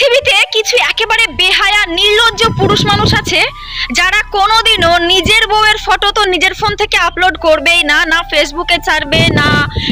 পৃথিবীতে কিছু একেবারে বেহায়া নির্লজ্জ পুরুষ মানুষ আছে যারা কোনোদিনও নিজের বউয়ের ফটো তো নিজের ফোন থেকে আপলোড করবেই না না ফেসবুকে ছাড়বে, না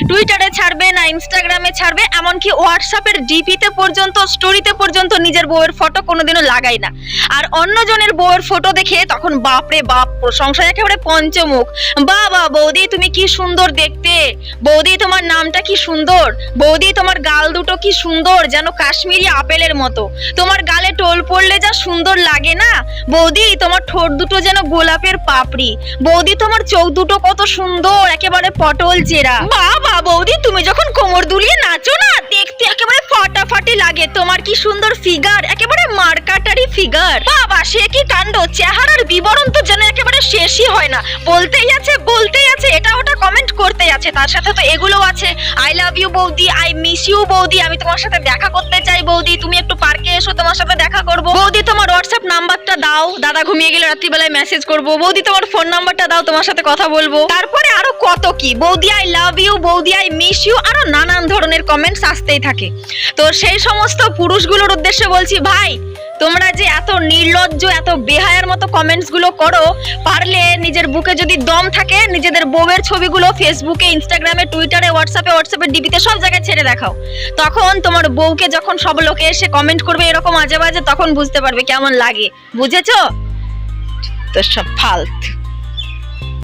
টুইটারে ছাড়বে, না ইনস্টাগ্রামে ছাড়বে, এমনকি হোয়াটসঅ্যাপের ডিপিতে পর্যন্ত স্টোরিতে পর্যন্ত নিজের বউয়ের ফটো কোনোদিনও লাগাই না। আর অন্যজনের বউয়ের ফটো দেখে তখন বাপরে বাপ প্রশংসায় একেবারে পঞ্চমুখ। বা বাবা, বৌদি, তুমি কি সুন্দর দেখতে? বৌদি, তোমার নামটা কি সুন্দর? বৌদি, তোমার গাল দুটো কি সুন্দর? যেন কাশ্মীরি আপেলের মতো। তোমার গালে টোল পড়লে যা সুন্দর লাগে না? বৌদি, তোমার ঠোঁট দুটো যেন গোলাপের পাপড়ি। বৌদি তোমার চোখ দুটো কত সুন্দর, একেবারে পটল চেরা বাবা বৌদি, তুমি যখন কোমর দুলিয়ে নাচো না, দেখতে একেবারে ফাটাফাটি লাগে। তোমার কি সুন্দর ফিগার একেবারে মার্কাটারি ফিগার বাবা, সে কি কাণ্ড? চেহারার বিবরণ তো যেন একেবারে শেষই হয় না। বলতেই আছে বলতেই আছে এটা ওটা করতেই আছে, তার সাথে তো এগুলো আছে। আই লাভ ইউ বৌদি আই মিস ইউ বৌদি, আমি তোমার সাথে দেখা করতে চাই বৌদি, তুমি একটু পার্কে এসো, তোমার সাথে দেখা করব। বৌদি, তোমার হোয়াটসঅ্যাপ নাম্বারটা দাও। দাদা ঘুমিয়ে গেলে রাত্রিবেলায় মেসেজ করব। বৌদি, তোমার ফোন নাম্বারটা দাও, তোমার সাথে কথা বলব। তারপরে আরও কত কি? বৌদি আই লাভ ইউ বৌদি আই মিস ইউ আরও নানান ধরনের কমেন্টস আসতেই থাকে। তো সেই সমস্ত পুরুষগুলোর উদ্দেশ্যে বলছি, ভাই তোমরা যে এত নির্লজ্জ, এত বেহায়ার মতো কমেন্টসগুলো করো, পারলে নিজের বুকে যদি দম থাকে, নিজেদের বউয়ের ছবিগুলো ফেসবুকে ইনস্টাগ্রামে টুইটারে হোয়াটসঅ্যাপে হোয়াটসঅ্যাপে ডিবিতে সব জায়গায় ছেড়ে দেখাও। তখন তোমার বউকে যখন সব লোকে এসে কমেন্ট করবে এরকম আজে বাজে তখন বুঝতে পারবে কেমন লাগে। বুঝেছ? তো সব ফালতু।